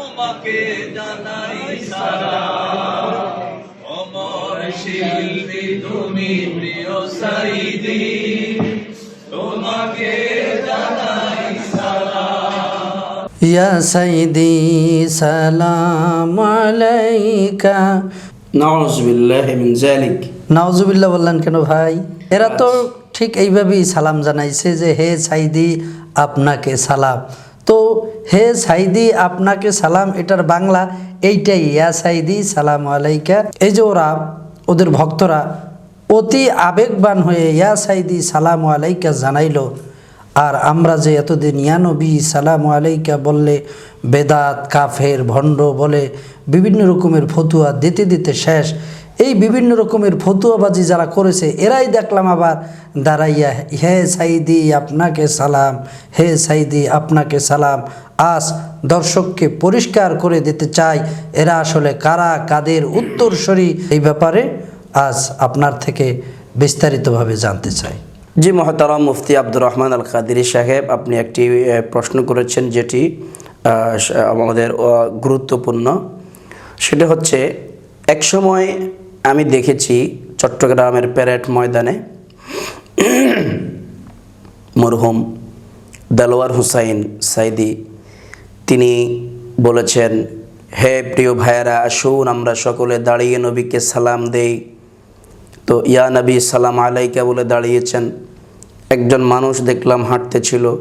তোমাকে জানাই সালাম। অমর শিল্পী তুমি প্রিয় সাইদি। তোমাকে জানাই সালাম। ইয়া সাইদি সালাম আলাইকা। নাউজুবিল্লাহ মিন বললেন কেন ভাই? এরা তো ঠিক এইভাবেই সালাম জানাইছে যে হে সাইদি আপনাকে সালাম। তো হে সাইদি, আপনাকে সালাম, এটার বাংলা এইটাই, ইয়া সাইদি, সালাম আলাইকা। এই যে ওরা, ওদের ভক্তরা অতি আবেগবান হয়ে ইয়া সাইদি, সালাম আলাইকা জানাইলো। আর আমরা যে এতদিন ইয়ানবী সালাম আলাইকা বললে, বেদাত, কাফের, ভণ্ড বলে, বিভিন্ন রকমের ফতুয়া দিতে দিতে শেষ। এই বিভিন্ন রকমের ফতুয়াবাজি যারা করেছে, এরাই দেখলাম আবার দাঁড়াইয়া, হে সাইদি, আপনাকে সালাম, হে সাইদি, আপনাকে সালাম, আজ দর্শককে পরিষ্কার করে দিতে চাই, এরা আসলে কারা, কাদের উত্তরসরি? এই ব্যাপারে আজ আপনার থেকে বিস্তারিতভাবে জানতে চাই। জি মহতারাম মুফতি আব্দুর রহমান আল কাদিরি সাহেব, আপনি একটি প্রশ্ন করেছেন যেটি আমাদের গুরুত্বপূর্ণ। সেটা হচ্ছে, একসময় আমি দেখেছি চট্টগ্রামের প্যারেড ময়দানে মরহুম দেলোয়ার হুসাইন সাইদি। তিনি বলেছেন, হে প্রিয় ভাইয়েরা, আসুন, আমরা সকলে দাঁড়িয়ে নবীকে সালাম দেই। তো ইয়া নবী, সালাম আলাইকা বলে দাঁড়িয়েছেন। একজন মানুষ দেখলাম হাঁটতে ছিল।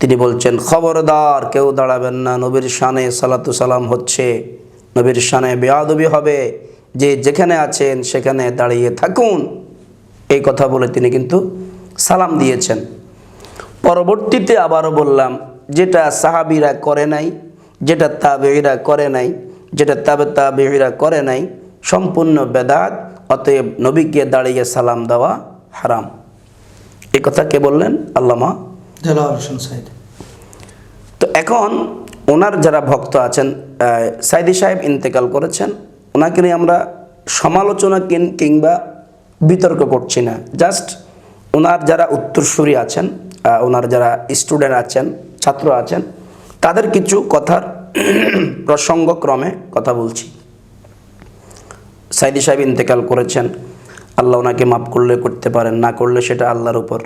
তিনি বলছেন, খবরদার, কেউ দাঁড়াবেন না। নবীর শানে সালাতু সালাম হচ্ছে। নবীর শানে বেয়াদবি হবে। যে যেখানে আছেন সেখানে দাঁড়িয়ে থাকুন। এই কথা বলে তিনি কিন্তু সালাম দিয়েছেন। পরবর্তীতে আবারও বললাম যেটা সাহাবিরা করে নাই যেটা তাবেইরা করে নাই যেটা তাবে তাবেইরা করে নাই সম্পূর্ণ বেদাত অতএব নবীকে দাঁড়িয়ে সালাম দেওয়া হারাম। এই কথা কে বললেন? আল্লামা হোসেন সাইদ। তো এখন ওনার যারা ভক্ত আছেন সাইদি সাহেব ইন্তেকাল করেছেন। ওনাকে নিয়ে আমরা সমালোচনা কিংবা বিতর্ক করছি না। জাস্ট ওনার যারা উত্তরসূরি আছেন ওনার যারা স্টুডেন্ট আছেন, ছাত্র আছেন, তাদের কিছু কথার প্রসঙ্গক্রমে কথা বলছি। সাইদি সাহেব ইন্তেকাল করেছেন। আল্লাহ ওনাকে মাফ করলে করতে পারেন, না করলে সেটা আল্লাহর উপর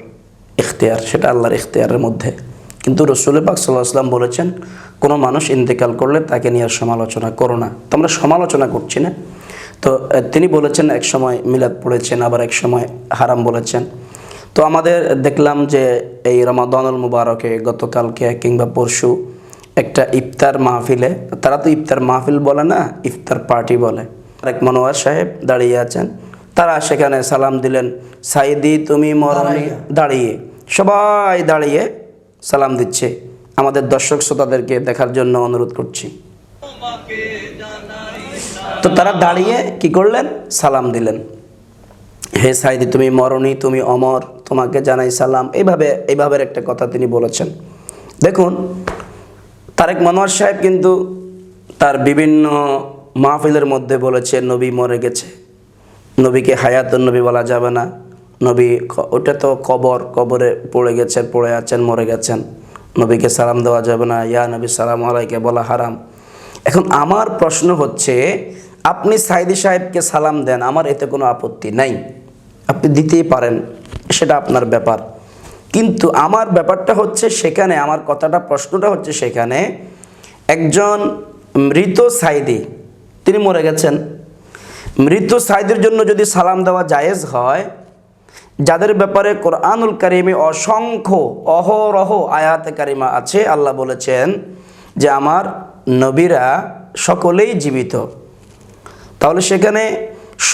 ইখতিয়ার, সেটা আল্লাহর ইখতিয়ারের মধ্যে। কিন্তু রসুল পাক সাল্লাহ আসলাম বলেছেন কোনো মানুষ ইন্তেকাল করলে তাকে নিয়ে আর সমালোচনা করো না। তো আমরা সমালোচনা করছি না। তো তিনি বলেছেন এক সময় মিলাদ পড়েছেন আবার এক সময় হারাম বলেছেন। তো আমাদের দেখলাম যে এই রমাদানুল মুবারকে গতকালকে কিংবা পরশু একটা ইফতার মাহফিলে তারা তো ইফতার মাহফিল বলে না ইফতার পার্টি বলে। আরেক মনোয়ার সাহেব দাঁড়িয়ে আছেন। তারা সেখানে সালাম দিলেন সাইদি তুমি মরণি দাঁড়িয়ে। সবাই দাঁড়িয়ে সালাম দিচ্ছে। আমাদের দর্শক শ্রোতাদেরকে দেখার জন্য অনুরোধ করছি। তো তারা দাঁড়িয়ে কি করলেন? সালাম দিলেন। হে সাইদি, তুমি মরণী, তুমি অমর, তোমাকে জানাই সালাম। এইভাবে এইভাবে একটা কথা তিনি বলেছেন। দেখুন, তারেক মনোয়ার সাহেব কিন্তু তার বিভিন্ন মাহফিলের মধ্যে বলেছে, নবী মরে গেছে। নবীকে হায়াতুন নবী বলা যাবে না। নবী ওটা তো কবর, কবরে পড়ে গেছেন, পড়ে আছেন, মরে গেছেন। নবীকে সালাম দেওয়া যাবে না, ইয়া নবী সালাম আলাইকে বলা হারাম। এখন আমার প্রশ্ন হচ্ছে, আপনি সাইদি সাহেবকে সালাম দেন, আমার এতে কোনো আপত্তি নাই। আপনি দিতেই পারেন, সেটা আপনার ব্যাপার। কিন্তু আমার ব্যাপারটা হচ্ছে সেখানে, আমার কথাটা, প্রশ্নটা হচ্ছে সেখানে, একজন মৃত সাইদি, তিনি মরে গেছেন। মৃত সাইদের জন্য যদি সালাম দেওয়া জায়েজ হয় যাদের ব্যাপারে কোরআনুল কারিমে অসংখ্য অহরহ আয়াতে কারিমা আছে, আল্লাহ বলেছেন যে আমার নবীরা সকলেই জীবিত। তাহলে সেখানে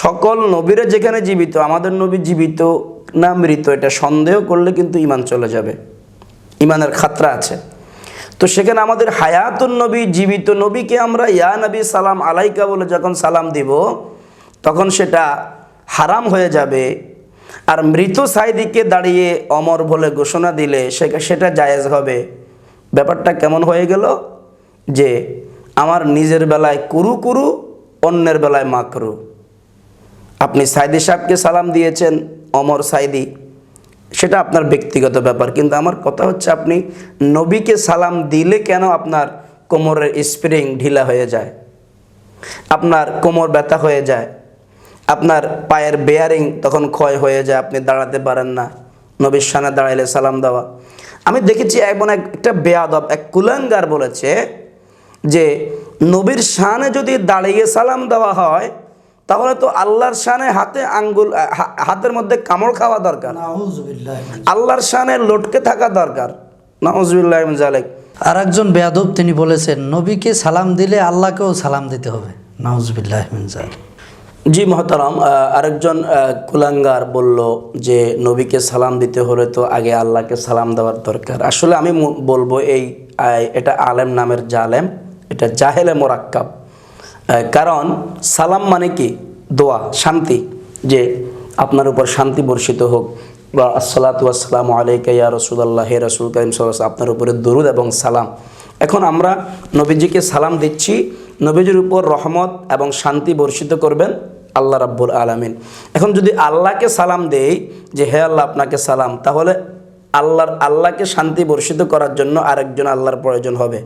সকল নবীরা যেখানে জীবিত, আমাদের নবী জীবিত না মৃত, এটা সন্দেহ করলে কিন্তু ইমান চলে যাবে। ইমানের খাতরা আছে। তো সেখানে আমাদের হায়াতুন নবী জীবিত নবীকে আমরা ইয়া নবী সালাম আলাইকা বলে যখন সালাম দিব, তখন সেটা হারাম হয়ে যাবে। আর মৃত সাইদিকে দাঁড়িয়ে অমর বলে ঘোষণা দিলে সেটা জায়েজ হবে। ব্যাপারটা কেমন হয়ে গেল? যে আমার নিজের বেলায় কুরু কুরু, অন্যের বেলায় মাকরু। আপনি সাইদি সাহেবকে সালাম দিয়েছেন, অমর সাইদি। সেটা আপনার ব্যক্তিগত ব্যাপার, কিন্তু আমার কথা হচ্ছে আপনি নবীকে সালাম দিলে কেন আপনার কোমরের স্প্রিং ঢিলা হয়ে যায়? আপনার কোমর ব্যথা হয়ে যায়? আপনার পায়ের বেয়ারিং তখন ক্ষয় হয়ে যায় আপনি দাঁড়াতে পারেন না। নবীর সামনে দাঁড়াইলে সালাম দেওয়া। আমি দেখেছি এমন একটা বেয়াদব এক কুলাঙ্গার বলেছে যে নবীর শানে যদি দাঁড়িয়ে সালাম দেওয়া হয় তাহলে তো আল্লাহর শানে হাতে আঙ্গুল হাতের মধ্যে কামড় খাওয়া দরকার। আল্লাহর শানে লটকে থাকা দরকার। নজবুল্লাহ জালেক। আর একজন বেয়াদব তিনি বলেছেন নবীকে সালাম দিলে আল্লাহকেও সালাম দিতে হবে। নাউজবিল্লাহ মিনজাল জি মহতারাম আরেকজন কুলাঙ্গার বলল যে, নবীকে সালাম দিতে হলে তো আগে আল্লাহকে সালাম দেওয়ার দরকার। আসলে আমি বলব এই এটা আলেম নামের জালেম, এটা জাহেলে মোরাক্কাব। কারণ সালাম মানে কি? দোয়া, শান্তি, যে আপনার উপর শান্তি বর্ষিত হোক। বা আসসালাতু আসসালামু আলাইকা ইয়া রসুলাল্লাহ, হে রসুল করিম সাল্লাল্লাহু আপনার উপরে দরুদ এবং সালাম। এখন আমরা নবীজিকে সালাম দিচ্ছি নবীজির উপর রহমত এবং শান্তি বর্ষিত করবেন আল্লাহ রাব্বুল আলামিন। এখন যদি আল্লাহকে সালাম দেই যে, হে আল্লাহ, আপনাকে সালাম তাহলে আল্লাহর, আল্লাহকে শান্তি বর্ষিত করার জন্য আরেকজন আল্লাহর প্রয়োজন হবে।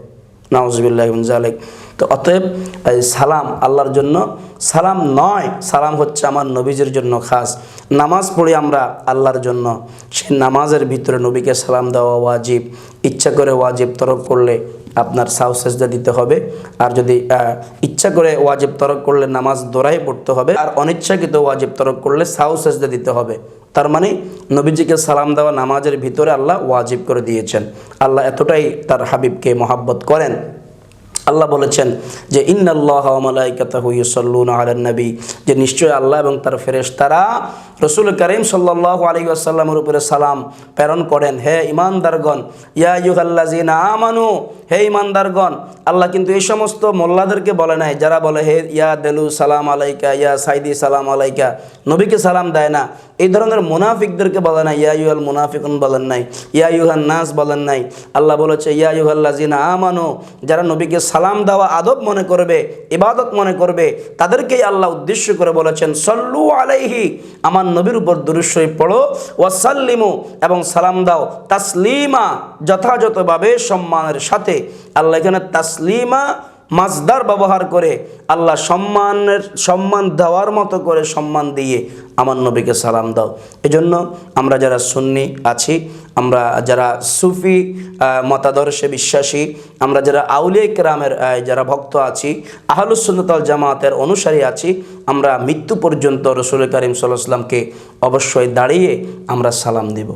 নাউজবিল্লাহ জালেক তো অতএব, এই সালাম আল্লাহর জন্য। সালাম নয়, সালাম হচ্ছে আমার নবীজির জন্য খাস। নামাজ পড়ি আমরা আল্লাহর জন্য। সেই নামাজের ভিতরে নবীকে সালাম দেওয়া ওয়াজিব। ইচ্ছা করে ওয়াজিব তরফ করলে আপনার সাউ সেজদা দিতে হবে। আর যদি ইচ্ছা করে ওয়াজেব তরক করলে নামাজ দোরাই পড়তে হবে। আর অনিচ্ছাকৃত ওয়াজেব তরক করলে সাউ সেজদা দিতে হবে। তার মানে নবীজিকে সালাম দেওয়া নামাজের ভিতরে আল্লাহ ওয়াজিব করে দিয়েছেন। আল্লাহ এতটাই তার হাবিবকে মহাব্বত করেন। আল্লাহ বলেছেন যে, ইন্নাল্লাহ মালাইকাতাহু ইউসাল্লুনা আলান নবী। যে নিশ্চয় আল্লাহ এবং তার ফেরেশতারা রসুল করিম সাল্লাল্লাহু আলাইহি ওয়াসাল্লামের উপরে সালাম প্রেরণ করেন। হে ইমানদারগণ ইয়া হে ইমানদারগণ আল্লাহ কিন্তু এই সমস্ত মোল্লাদেরকে বলে নাই। যারা বলে, হে ইয়া দেলু সালাম আলাইকা, ইয়া সাইদি সালাম আলাইকা, নবীকে সালাম দেয় না। এই ধরনের মুনাফিকদেরকে বলে নাই, ইয়া ইউহাল মুনাফিকুন বলেন নাই, ইয়া ইউহান নাস বলেন নাই। আল্লাহ বলেছে, ইয়া ইউহাল্লাযিনা আমানু যারা নবীকে সালাম দেওয়া আদব মনে করবে, ইবাদত মনে করবে, তাদেরকেই আল্লাহ উদ্দেশ্য করে বলেছেন, সল্লু আলাইহি আমার নবীর উপর দুরুশ্বই পড়ো, ওয়াসাল্লিমু এবং সালাম দাও, তাসলিমা যথাযথভাবে সম্মানের সাথে। আল্লাহ এখানে তাসলিমা মাজদার ব্যবহার করে আল্লাহ সম্মানের, সম্মান দেওয়ার মতো করে সম্মান দিয়ে আমার নবীকে সালাম দাও। এজন্য আমরা যারা সুন্নি আছি, আমরা যারা সুফি মতাদর্শে বিশ্বাসী, আমরা যারা আউলিয়া কেরামের যারা ভক্ত আছি আহলুসুন্নতাল জামাতের অনুসারী আছি, আমরা মৃত্যু পর্যন্ত রসুল করিম সাল্লাহ সাল্লামকে অবশ্যই দাঁড়িয়ে আমরা সালাম দেব।